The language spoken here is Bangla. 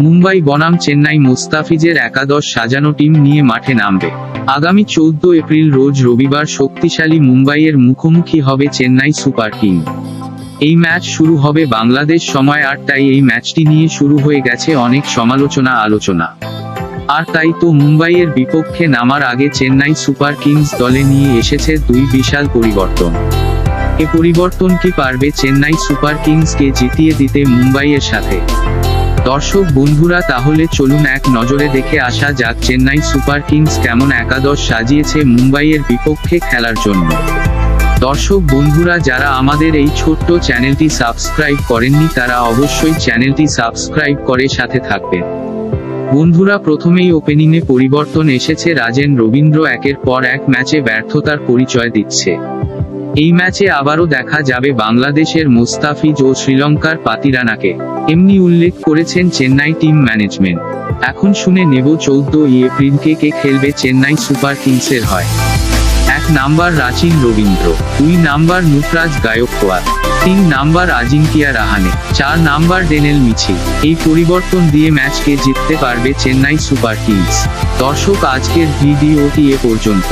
মুম্বাই, বনাম, চেন্নাই, মুস্তাফিজের একাদশ সাজানো টিম নিয়ে মাঠে নামবে। আগামী চৌদ্দ এপ্রিল রোজ রবিবার শক্তিশালী মুম্বাইয়ের মুখোমুখি হবে চেন্নাই সুপার কিং। এই ম্যাচ শুরু হবে বাংলাদেশ সময় আটটায়। এই ম্যাচটি নিয়ে শুরু হয়ে গেছে অনেক সমালোচনা, আলোচনা। আর তাই তো মুম্বাইয়ের বিপক্ষে নামার আগে চেন্নাই সুপার কিংস দলে নিয়ে এসেছে দুই বিশাল পরিবর্তন। এ পরিবর্তন কি পারবে চেন্নাই সুপার কিংসকে জিতিয়ে দিতে মুম্বাইয়ের সাথে? দর্শক বন্ধুরা, তাহলে চলুন এক নজরে দেখে আসা যাক চেন্নাই সুপার কিংস কেমন একাদশ সাজিয়েছে মুম্বাইয়ের বিপক্ষে খেলার জন্য। দর্শক বন্ধুরা, যারা আমাদের এই ছোট্ট চ্যানেলটি সাবস্ক্রাইব করেননি, তারা অবশ্যই চ্যানেলটি সাবস্ক্রাইব করে সাথে থাকবেন বন্ধুরা, প্রথমেই ওপেনিংয়ে পরিবর্তন এসেছে, রাজেন রবীন্দ্র একের পর এক ম্যাচে ব্যর্থতার পরিচয় দিচ্ছে। এই ম্যাচে আবারও দেখা যাবে বাংলাদেশের মুস্তাফিজ ও শ্রীলঙ্কার পাতিরানাকে। এমনি উল্লেখ করেছেন চেন্নাই টিম ম্যানেজমেন্ট। এখন শুনে নেব চৌদ্দ এপ্রিল কে কে খেলবে চেন্নাই সুপার কিংসের হয়। এক নাম্বার রাচিন রবীন্দ্র, দুই নাম্বার নুটরাজ গায়কোয়াদ তিন নাম্বার আজিঙ্কিয়া রাহানে, চার নাম্বার ডেনেল মিছিল। এই পরিবর্তন দিয়ে ম্যাচকে জিততে পারবে চেন্নাই সুপার কিংস। দর্শক, আজকের ভিডিওটি এ পর্যন্ত।